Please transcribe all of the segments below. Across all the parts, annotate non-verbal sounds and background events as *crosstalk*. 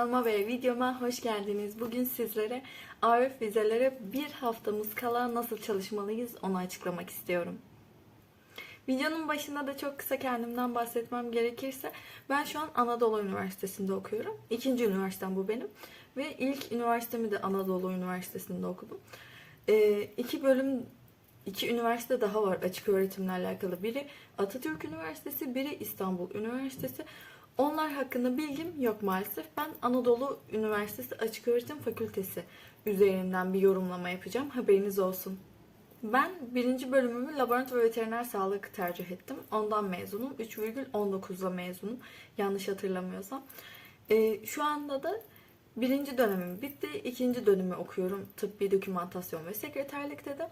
Kanalıma ve videoma hoş geldiniz. Bugün sizlere ARF vizelere bir haftamız kala nasıl çalışmalıyız onu açıklamak istiyorum. Videonun başında da çok kısa kendimden bahsetmem gerekirse ben şu an Anadolu Üniversitesi'nde okuyorum. İkinci üniversitem bu benim. Ve ilk üniversitemi de Anadolu Üniversitesi'nde okudum. Ee, iki bölüm, iki üniversite daha var açık öğretimle alakalı. Biri Atatürk Üniversitesi, biri İstanbul Üniversitesi. Onlar hakkında bilgim yok maalesef. Ben Anadolu Üniversitesi Açık Öğretim Fakültesi üzerinden bir yorumlama yapacağım. Haberiniz olsun. Ben birinci bölümümü laboratuvar ve veteriner sağlık tercih ettim. Ondan mezunum. 3,19'la mezunum. Yanlış hatırlamıyorsam. Ee, şu anda da birinci dönemim bitti. İkinci dönemi okuyorum. Tıbbi dokümantasyon ve sekreterlikte de.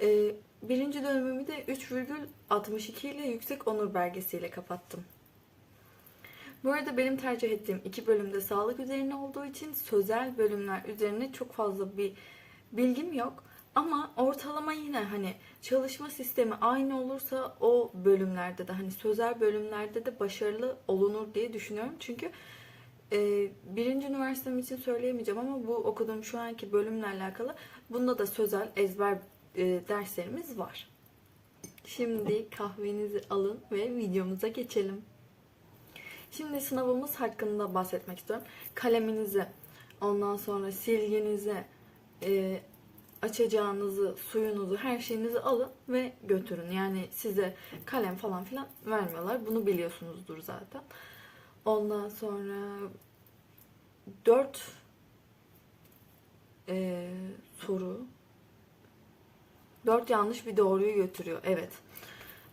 Ee, birinci dönemimi de 3,62 ile yüksek onur belgesiyle kapattım. Bu arada benim tercih ettiğim iki bölümde sağlık üzerine olduğu için sözel bölümler üzerine çok fazla bir bilgim yok. Ama ortalama yine hani çalışma sistemi aynı olursa o bölümlerde de hani sözel bölümlerde de başarılı olunur diye düşünüyorum. Çünkü e, birinci üniversitem için söyleyemeyeceğim ama bu okuduğum şu anki bölümle alakalı bunda da sözel ezber e, derslerimiz var. Şimdi kahvenizi alın ve videomuza geçelim. Şimdi sınavımız hakkında bahsetmek istiyorum. Kaleminizi, ondan sonra silginizi, e, açacağınızı, suyunuzu, her şeyinizi alın ve götürün. Yani size kalem falan filan vermiyorlar. Bunu biliyorsunuzdur zaten. Ondan sonra 4 e, soru 4 yanlış bir doğruyu götürüyor. Evet.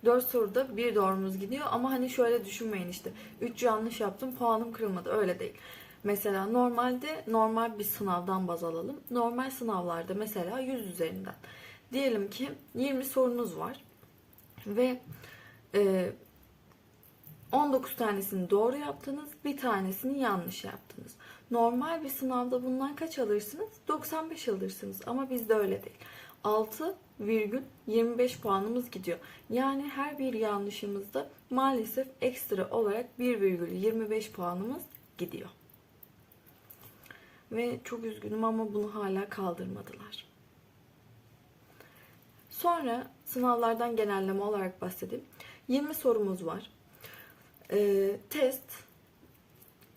4 soruda bir doğrumuz gidiyor ama hani şöyle düşünmeyin işte 3 yanlış yaptım puanım kırılmadı öyle değil. Mesela normalde normal bir sınavdan baz alalım. Normal sınavlarda mesela 100 üzerinden. Diyelim ki 20 sorunuz var ve e, 19 tanesini doğru yaptınız, bir tanesini yanlış yaptınız. Normal bir sınavda bundan kaç alırsınız? 95 alırsınız ama bizde öyle değil. 6,25 puanımız gidiyor. Yani her bir yanlışımızda maalesef ekstra olarak 1,25 puanımız gidiyor. Ve çok üzgünüm ama bunu hala kaldırmadılar. Sonra sınavlardan genelleme olarak bahsedeyim. 20 sorumuz var. Ee, test,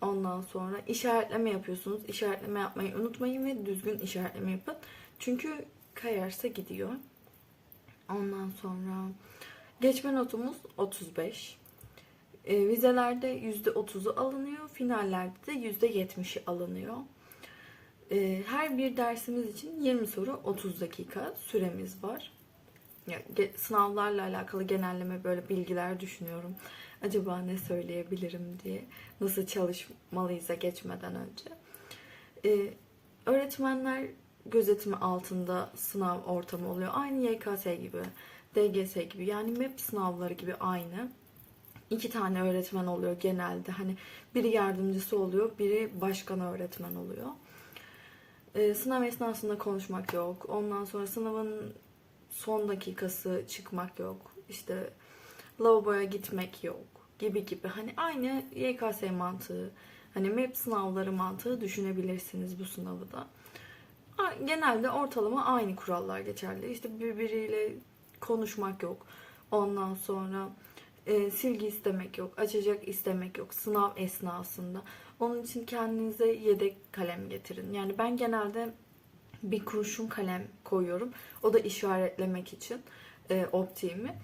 ondan sonra işaretleme yapıyorsunuz. İşaretleme yapmayı unutmayın ve düzgün işaretleme yapın. Çünkü kayarsa gidiyor. Ondan sonra geçme notumuz 35. E, vizelerde %30'u alınıyor. Finallerde de %70'i alınıyor. E, her bir dersimiz için 20 soru 30 dakika süremiz var. Yani sınavlarla alakalı genelleme böyle bilgiler düşünüyorum. Acaba ne söyleyebilirim diye. Nasıl çalışmalıyız'a geçmeden önce. E, öğretmenler gözetimi altında sınav ortamı oluyor. Aynı YKS gibi, DGS gibi yani MEP sınavları gibi aynı. İki tane öğretmen oluyor genelde. Hani biri yardımcısı oluyor, biri başkan öğretmen oluyor. Ee, sınav esnasında konuşmak yok. Ondan sonra sınavın son dakikası çıkmak yok. İşte lavaboya gitmek yok gibi gibi. Hani aynı YKS mantığı, hani MEP sınavları mantığı düşünebilirsiniz bu sınavı da genelde ortalama aynı kurallar geçerli. İşte birbiriyle konuşmak yok. Ondan sonra e, silgi istemek yok, açacak istemek yok sınav esnasında. Onun için kendinize yedek kalem getirin. Yani ben genelde bir kurşun kalem koyuyorum. O da işaretlemek için e, optiğimi.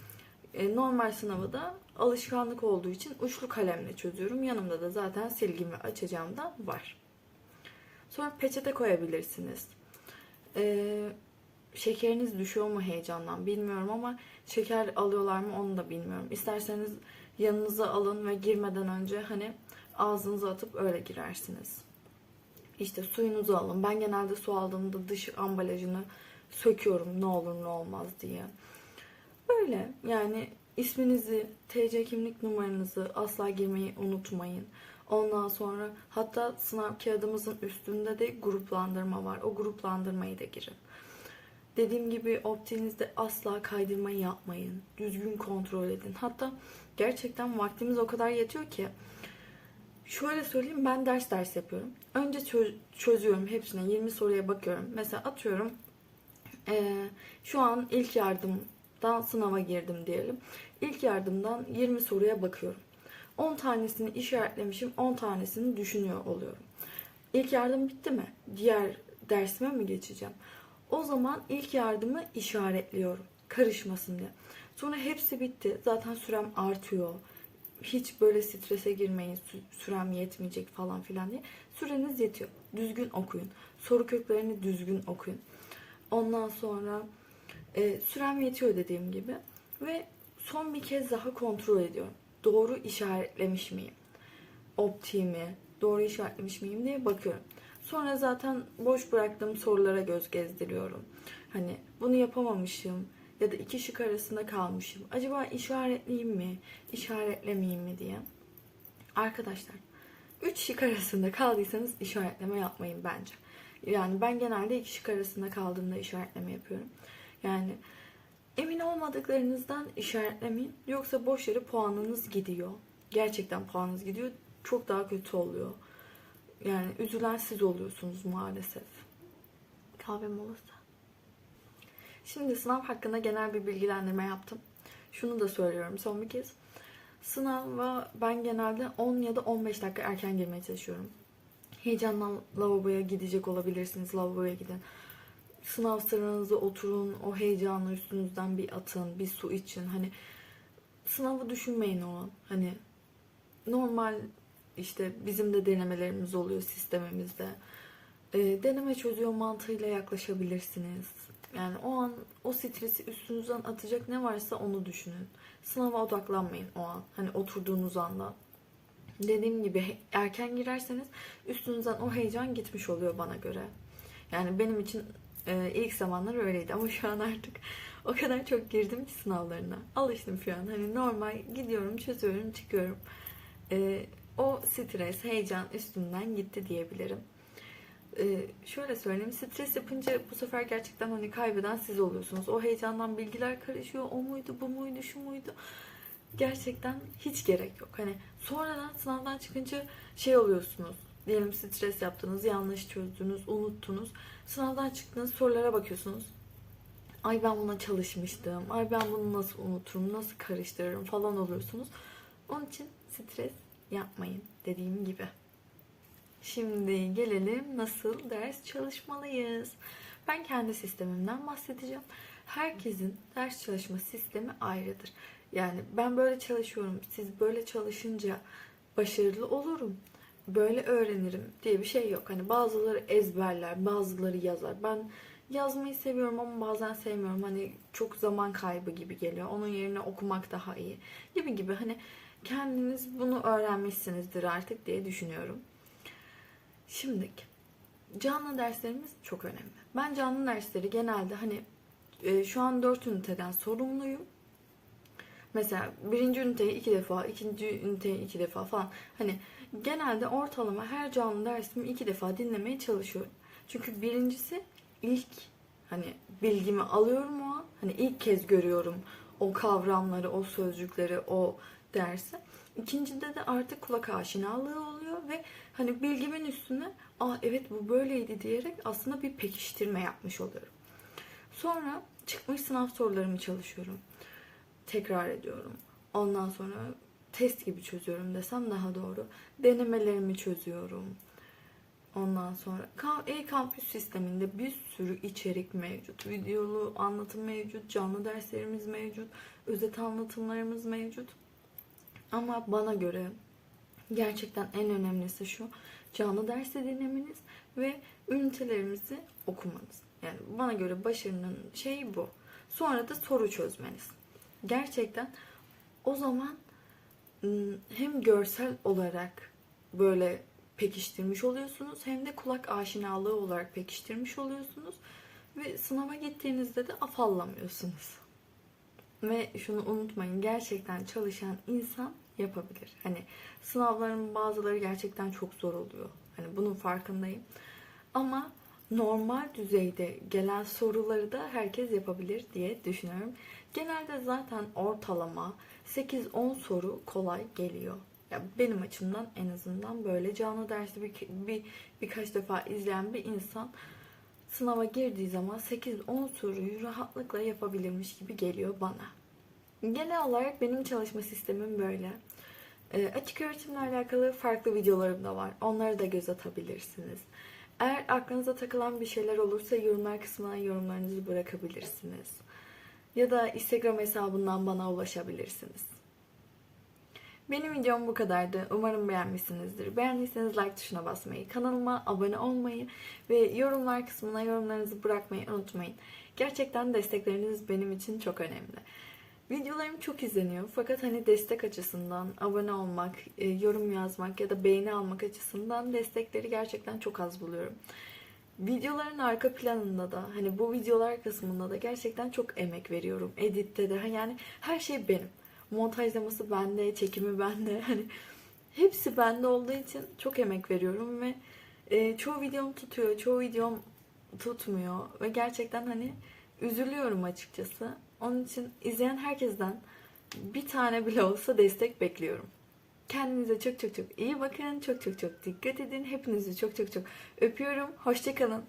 E, normal sınavı da alışkanlık olduğu için uçlu kalemle çözüyorum. Yanımda da zaten silgimi açacağım da var. Sonra peçete koyabilirsiniz. Ee, şekeriniz düşüyor mu heyecandan bilmiyorum ama şeker alıyorlar mı onu da bilmiyorum. İsterseniz yanınıza alın ve girmeden önce hani ağzınıza atıp öyle girersiniz. İşte suyunuzu alın. Ben genelde su aldığımda dış ambalajını söküyorum ne olur ne olmaz diye. Böyle yani isminizi, TC kimlik numaranızı asla girmeyi unutmayın. Ondan sonra hatta sınav kağıdımızın üstünde de gruplandırma var. O gruplandırmayı da girin. Dediğim gibi optiğinizde asla kaydırmayı yapmayın. Düzgün kontrol edin. Hatta gerçekten vaktimiz o kadar yetiyor ki Şöyle söyleyeyim ben ders ders yapıyorum. Önce çö- çözüyorum hepsine 20 soruya bakıyorum. Mesela atıyorum eee, şu an ilk yardımdan sınava girdim diyelim. İlk yardımdan 20 soruya bakıyorum. 10 tanesini işaretlemişim 10 tanesini düşünüyor oluyorum. İlk yardım bitti mi? Diğer dersime mi geçeceğim? O zaman ilk yardımı işaretliyorum. Karışmasın diye. Sonra hepsi bitti. Zaten sürem artıyor. Hiç böyle strese girmeyin. sü- Sürem yetmeyecek falan filan diye. Süreniz yetiyor. Düzgün okuyun. Soru köklerini düzgün okuyun. Ondan sonra e, sürem yetiyor dediğim gibi. Ve son bir kez daha kontrol ediyorum. Doğru işaretlemiş miyim? optiğimi, doğru işaretlemiş miyim diye bakıyorum. Sonra zaten boş bıraktığım sorulara göz gezdiriyorum. Hani bunu yapamamışım ya da iki şık arasında kalmışım. Acaba işaretleyeyim mi, işaretlemeyeyim mi diye. Arkadaşlar, üç şık arasında kaldıysanız işaretleme yapmayın bence. Yani ben genelde iki şık arasında kaldığımda işaretleme yapıyorum. Yani emin olmadıklarınızdan işaretlemeyin. Yoksa boş yere puanınız gidiyor. Gerçekten puanınız gidiyor. Çok daha kötü oluyor. Yani üzülen siz oluyorsunuz maalesef. Kahve molası. Şimdi sınav hakkında genel bir bilgilendirme yaptım. Şunu da söylüyorum son bir kez. Sınava ben genelde 10 ya da 15 dakika erken girmeye çalışıyorum. Heyecanla lavaboya gidecek olabilirsiniz. Lavaboya gidin. Sınav sıranızda oturun. O heyecanı üstünüzden bir atın. Bir su için. Hani sınavı düşünmeyin o an. Hani normal işte bizim de denemelerimiz oluyor sistemimizde. Ee, deneme çözüyor mantığıyla yaklaşabilirsiniz. Yani o an o stresi üstünüzden atacak ne varsa onu düşünün. Sınava odaklanmayın o an. Hani oturduğunuz anda. Dediğim gibi erken girerseniz üstünüzden o heyecan gitmiş oluyor bana göre. Yani benim için e, ilk zamanlar öyleydi ama şu an artık o kadar çok girdim ki sınavlarına. Alıştım şu an. Hani normal gidiyorum, çözüyorum, çıkıyorum. E, o stres, heyecan üstümden gitti diyebilirim. E, şöyle söyleyeyim, stres yapınca bu sefer gerçekten hani kaybeden siz oluyorsunuz. O heyecandan bilgiler karışıyor. O muydu, bu muydu, şu muydu? Gerçekten hiç gerek yok. Hani sonradan sınavdan çıkınca şey oluyorsunuz. Diyelim stres yaptınız, yanlış çözdünüz, unuttunuz. Sınavdan çıktığınız sorulara bakıyorsunuz. Ay ben buna çalışmıştım. Ay ben bunu nasıl unuturum, nasıl karıştırırım falan oluyorsunuz. Onun için stres yapmayın dediğim gibi. Şimdi gelelim nasıl ders çalışmalıyız. Ben kendi sistemimden bahsedeceğim. Herkesin ders çalışma sistemi ayrıdır. Yani ben böyle çalışıyorum. Siz böyle çalışınca başarılı olurum. Böyle öğrenirim diye bir şey yok. Hani bazıları ezberler, bazıları yazar. Ben yazmayı seviyorum ama bazen sevmiyorum. Hani çok zaman kaybı gibi geliyor. Onun yerine okumak daha iyi gibi gibi. Hani kendiniz bunu öğrenmişsinizdir artık diye düşünüyorum. Şimdi canlı derslerimiz çok önemli. Ben canlı dersleri genelde hani e, şu an 4 üniteden sorumluyum. Mesela birinci üniteyi iki defa, ikinci üniteyi iki defa falan. Hani genelde ortalama her canlı dersimi iki defa dinlemeye çalışıyorum. Çünkü birincisi ilk hani bilgimi alıyorum o an. Hani ilk kez görüyorum o kavramları, o sözcükleri, o dersi. İkincide de artık kulak aşinalığı oluyor ve hani bilgimin üstüne aa evet bu böyleydi diyerek aslında bir pekiştirme yapmış oluyorum. Sonra çıkmış sınav sorularımı çalışıyorum. Tekrar ediyorum. Ondan sonra test gibi çözüyorum desem daha doğru. Denemelerimi çözüyorum. Ondan sonra Ka- e-kampüs sisteminde bir sürü içerik mevcut. Videolu anlatım mevcut, canlı derslerimiz mevcut, özet anlatımlarımız mevcut. Ama bana göre gerçekten en önemlisi şu. Canlı dersi dinlemeniz ve ünitelerimizi okumanız. Yani bana göre başarının şeyi bu. Sonra da soru çözmeniz. Gerçekten o zaman hem görsel olarak böyle pekiştirmiş oluyorsunuz hem de kulak aşinalığı olarak pekiştirmiş oluyorsunuz ve sınava gittiğinizde de afallamıyorsunuz. Ve şunu unutmayın gerçekten çalışan insan yapabilir. Hani sınavların bazıları gerçekten çok zor oluyor. Hani bunun farkındayım. Ama normal düzeyde gelen soruları da herkes yapabilir diye düşünüyorum. Genelde zaten ortalama 8-10 soru kolay geliyor. Ya benim açımdan en azından böyle canlı dersi bir, bir birkaç defa izleyen bir insan sınava girdiği zaman 8-10 soruyu rahatlıkla yapabilirmiş gibi geliyor bana. Genel olarak benim çalışma sistemim böyle. Ee, açık öğretimle alakalı farklı videolarım da var. Onları da göz atabilirsiniz. Eğer aklınıza takılan bir şeyler olursa yorumlar kısmına yorumlarınızı bırakabilirsiniz. Ya da Instagram hesabından bana ulaşabilirsiniz. Benim videom bu kadardı. Umarım beğenmişsinizdir. Beğendiyseniz like tuşuna basmayı, kanalıma abone olmayı ve yorumlar kısmına yorumlarınızı bırakmayı unutmayın. Gerçekten destekleriniz benim için çok önemli. Videolarım çok izleniyor fakat hani destek açısından abone olmak, e, yorum yazmak ya da beğeni almak açısından destekleri gerçekten çok az buluyorum. Videoların arka planında da hani bu videolar kısmında da gerçekten çok emek veriyorum. Editte de yani her şey benim. Montajlaması bende, çekimi bende. *laughs* Hani hepsi bende olduğu için çok emek veriyorum ve e, çoğu videom tutuyor, çoğu videom tutmuyor ve gerçekten hani üzülüyorum açıkçası. Onun için izleyen herkesten bir tane bile olsa destek bekliyorum. Kendinize çok çok çok iyi bakın. Çok çok çok dikkat edin. Hepinizi çok çok çok öpüyorum. Hoşçakalın.